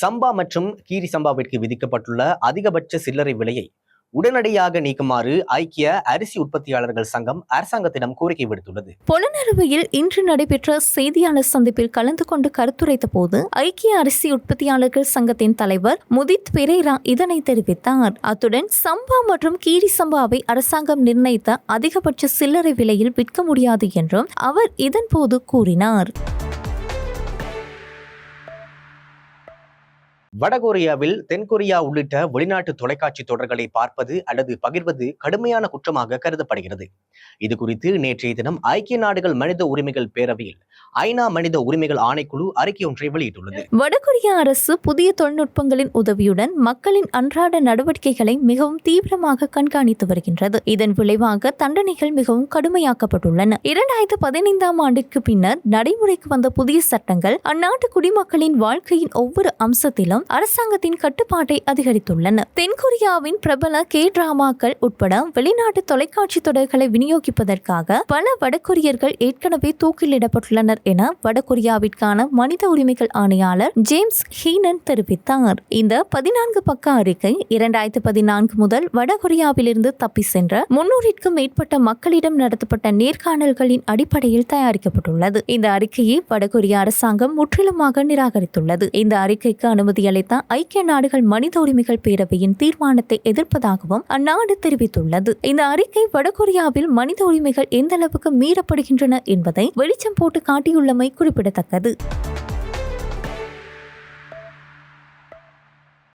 சம்பா மற்றும் கீரி சம்பாவிற்கு விதிக்கப்பட்டுள்ள அதிகபட்ச சில்லறை விலையை உடனடியாக நீக்குமாறு ஐக்கிய அரிசி உற்பத்தியாளர்கள் சங்கம் அரசாங்கத்திடம் கோரிக்கை விடுத்துள்ளது. பொலனறுவையில் இன்று நடைபெற்ற செய்தியாளர் சந்திப்பில் கலந்து கொண்டு கருத்துரைத்த போது ஐக்கிய அரிசி உற்பத்தியாளர்கள் சங்கத்தின் தலைவர் முதித் பெரேரா இதனை தெரிவித்தார். அத்துடன் சம்பா மற்றும் கீரி சம்பாவை அரசாங்கம் நிர்ணயித்த அதிகபட்ச சில்லறை விலையில் விற்க முடியாது என்றும் அவர் இதன்போது கூறினார். வடகொரியாவில் தென்கொரியா உள்ளிட்ட வெளிநாட்டு தொலைக்காட்சி தொடர்களை பார்ப்பது அல்லது பகிர்வது கடுமையான குற்றமாக கருதப்படுகிறது. இது குறித்து நேற்றைய தினம் ஐக்கிய நாடுகள் மனித உரிமைகள் பேரவையில் ஐநா மனித உரிமைகள் ஆணைக்குழு அறிக்கை ஒன்றை வெளியிட்டுள்ளது. வடகொரியா அரசு புதிய தொழில்நுட்பங்களின் உதவியுடன் மக்களின் அன்றாட நடவடிக்கைகளை மிகவும் தீவிரமாக கண்காணித்து வருகின்றது. இதன் விளைவாக தண்டனைகள் மிகவும் கடுமையாக்கப்பட்டுள்ளன. இரண்டாயிரத்து பதினைந்தாம் ஆண்டுக்கு பின்னர் நடைமுறைக்கு வந்த புதிய சட்டங்கள் அந்நாட்டு குடிமக்களின் வாழ்க்கையின் ஒவ்வொரு அம்சத்திலும் அரசாங்கத்தின் கட்டுப்பாட்டை அதிகரித்துள்ளன. தென்கொரியாவின் பிரபல கே டிராமாக்கள் உட்பட வெளிநாட்டு தொலைக்காட்சி தொடர்களை விநியோகிப்பதற்காக பல வடகொரியர்கள் ஏற்கனவே தூக்கிலிடப்பட்டுள்ளனர் என வடகொரியாவிற்கான மனித உரிமைகள் ஆணையாளர் ஜேம்ஸ் ஹீனன் தெரிவித்தார். இந்த பதினான்கு பக்க அறிக்கை இரண்டாயிரத்து பதினான்கு முதல் வடகொரியாவிலிருந்து தப்பி சென்ற முன்னூறிற்கும் மேற்பட்ட மக்களிடம் நடத்தப்பட்ட நேர்காணல்களின் அடிப்படையில் தயாரிக்கப்பட்டுள்ளது. இந்த அறிக்கையை வடகொரிய அரசாங்கம் முற்றிலுமாக நிராகரித்துள்ளது. இந்த அறிக்கைக்கு அனுமதி அளித்த ஐக்கிய நாடுகள் மனித உரிமைகள் பேரவையின் தீர்மானத்தை எதிர்ப்பதாகவும் அந்நாடு தெரிவித்துள்ளது. இந்த அறிக்கை வடகொரியாவில் மனித உரிமைகள் எந்த அளவுக்கு மீறப்படுகின்றன என்பதை வெளிச்சம் போட்டு காட்டியுள்ளமை குறிப்பிடத்தக்கது.